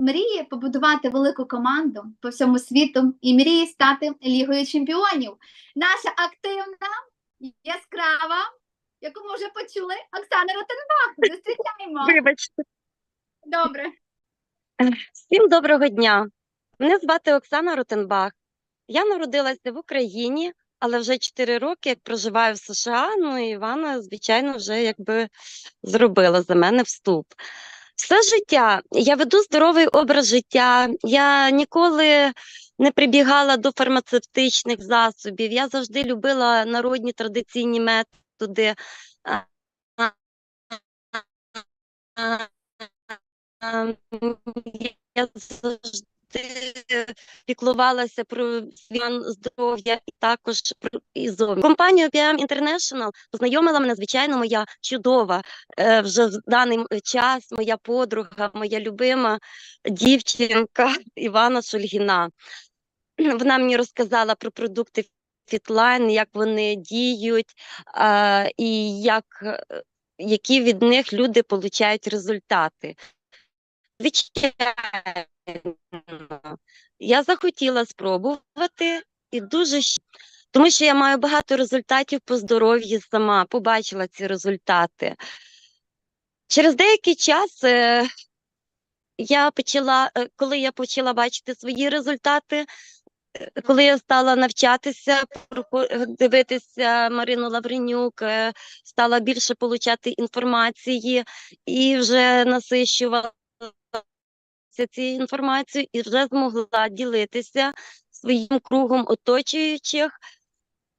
мріє побудувати велику команду по всьому світу і мріє стати лігою чемпіонів. Наша активна, яскрава, яку ми вже почули, Оксана Ротенбах. Зустрічаємо. Вибачте. Добре. Всім доброго дня. Мене звати Оксана Ротенбах. Я народилася в Україні, але вже 4 роки як проживаю в США. Ну і Івана, звичайно, вже якби зробила за мене вступ. Все життя я веду здоровий образ життя. Я ніколи не прибігала до фармацевтичних засобів. Я завжди любила народні традиційні методи. А, Я завжди піклувалася про стан здоров'я і також про і зовні. Компанія OPM International познайомила мене, звичайно, моя чудова е, вже в даний час, моя подруга, моя любима дівчинка Івана Шульгіна. Вона мені розказала про продукти Fitline, як вони діють, і як, е, які від них люди получають результати. Звичайно, я захотіла спробувати і дуже тому що я маю багато результатів по здоров'ю сама, побачила ці результати. Через деякий час е, я почала, е, коли я почала бачити свої результати, е, коли я стала навчатися, дивитися Марину Лавренюк, стала більше получати інформації і вже насищувала цією інформацією і вже змогла ділитися своїм кругом оточуючих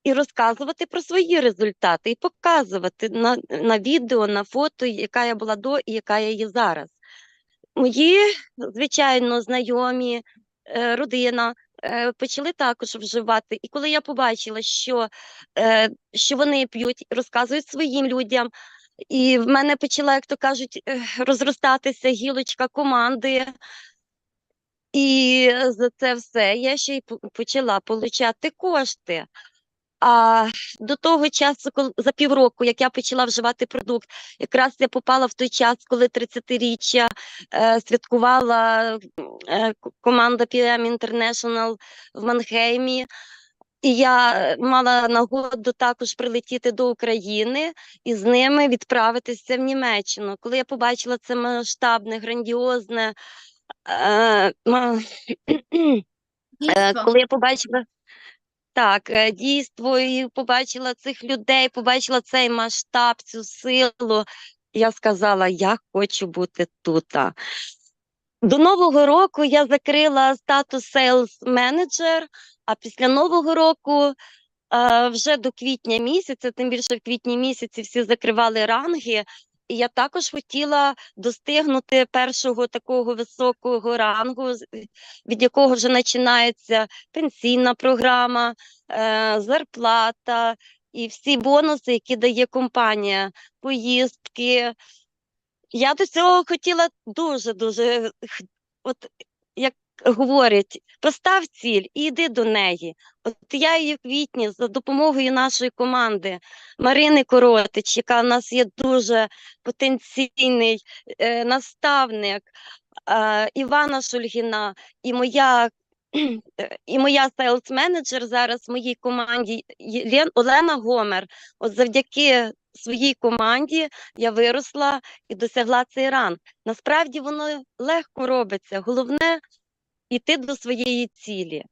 і розказувати про свої результати, і показувати на, на відео, на фото, яка я була до і яка я є зараз. Мої, звичайно, знайомі, е, родина е, почали також вживати. І коли я побачила, що, е, що вони п'ють, розказують своїм людям, і в мене почала, як то кажуть, е, розростатися гілочка команди. І за це все я ще й почала получати кошти. А до того часу, коли за півроку, як я почала вживати продукт, якраз я попала в той час, коли 30-річчя е, святкувала е, команда PM International в Манхеймі. І я е, мала нагоду також прилетіти до України і з ними відправитися в Німеччину. Коли я побачила це масштабне, грандіозне, е, Е, коли я побачила так, е, дійство і побачила цих людей, побачила цей масштаб, цю силу, я сказала, я хочу бути тут. До Нового року я закрила статус Sales Manager, а після Нового року вже до квітня місяця, тим більше в квітні місяці всі закривали ранги. І я також хотіла достигнути першого такого високого рангу, від якого вже починається пенсійна програма, е, зарплата і всі бонуси, які дає компанія, поїздки. Я до цього хотіла дуже-дуже, от як говорять, постав ціль і йди до неї. От я її в квітні за допомогою нашої команди Марини Коротич, яка в нас є дуже потенційний е, наставник, е, Івана Шульгіна і моя. І моя сейлс-менеджер зараз в моїй команді Олена Гомер. От завдяки своїй команді я виросла і досягла цей ранг. Насправді воно легко робиться. Головне йти до своєї цілі.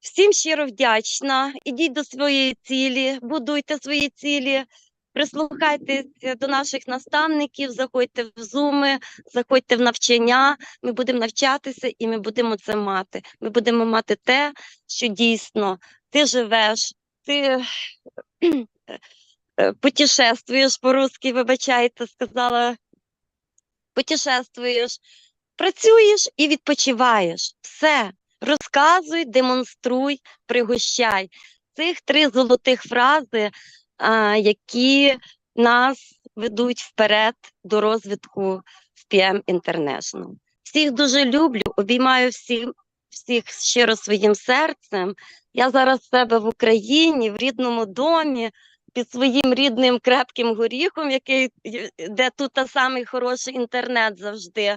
Всім щиро вдячна. Ідіть до своєї цілі, будуйте свої цілі, прислухайтеся до наших наставників, заходьте в зуми, заходьте в навчання. Ми будемо навчатися і ми будемо це мати. Ми будемо мати те, що дійсно ти живеш, ти е, путешествуєш по-русски, вибачайте, сказала. Путешествуєш, працюєш і відпочиваєш. Все. Розказуй, демонструй, пригощай. Цих три золотих фрази, а, які нас ведуть вперед до розвитку в PM International. Всіх дуже люблю, обіймаю всіх, всіх щиро своїм серцем. Я зараз себе в Україні, в рідному домі, під своїм рідним крепким горіхом, який, де тут та самий хороший інтернет завжди.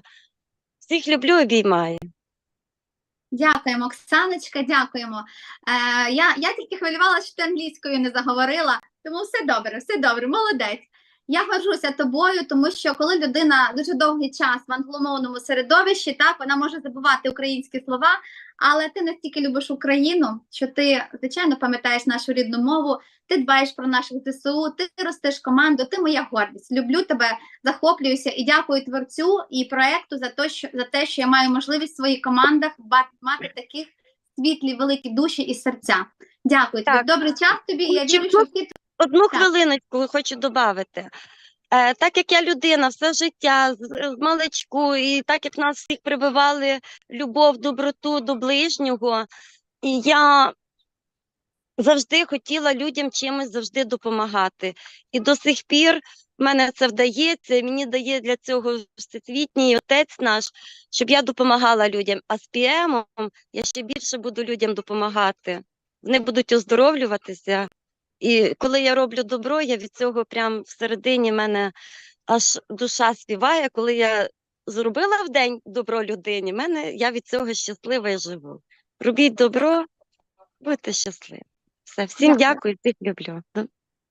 Всіх люблю, обіймаю. Дякуємо, Оксаночка, дякуємо. Е, я, я тільки хвилювалася, що ти англійською не заговорила, тому все добре, все добре, молодець. Я горжуся тобою, тому що коли людина дуже довгий час в англомовному середовищі, так вона може забувати українські слова, але ти настільки любиш Україну, що ти, звичайно, пам'ятаєш нашу рідну мову, ти дбаєш про наших ЗСУ, ти ростеш команду, ти моя гордість. Люблю тебе, захоплююся і дякую творцю і проекту за те, що за те, що я маю можливість в своїх командах мати таких світлі, великі душі і серця. Дякую тобі. Добрий час тобі. Я вірю, що всі Одну Так. хвилиночку хочу додати. Е, так як я людина все життя з, з маличку, і так як нас всіх прививали любов, доброту до ближнього, і я завжди хотіла людям чимось завжди допомагати. І до сих пір в мене це вдається, мені дає для цього всесвітній отець наш, щоб я допомагала людям. А з ПІЕМом я ще більше буду людям допомагати. Вони будуть оздоровлюватися. І коли я роблю добро, я від цього прям всередині мене аж душа співає. Коли я зробила в день добро людині, мене я від цього щаслива і живу. Робіть добро, будьте щасливі. Все, всім Дякую. дякую, всіх люблю. До,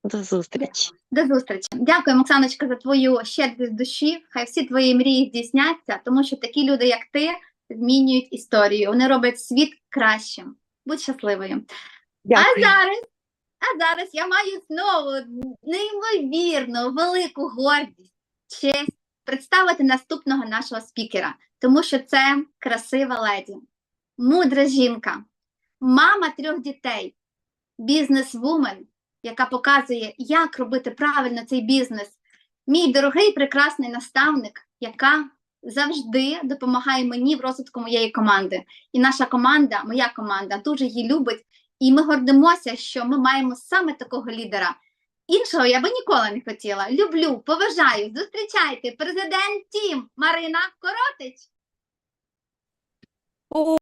до зустрічі. До зустрічі. Дякую, Оксаночка, за твою щедрість душі. Хай всі твої мрії здійсняться, тому що такі люди, як ти, змінюють історію. Вони роблять світ кращим. Будь щасливою. А зараз, а зараз я маю знову неймовірну велику гордість, честь представити наступного нашого спікера, тому що це красива леді, мудра жінка, мама трьох дітей, бізнес-вумен, яка показує, як робити правильно цей бізнес. Мій дорогий прекрасний наставник, яка завжди допомагає мені в розвитку моєї команди. І наша команда, моя команда, дуже її любить. І ми гордимося, що ми маємо саме такого лідера. Іншого я би ніколи не хотіла. Люблю, поважаю. Зустрічайте президент Тім Марина Коротич.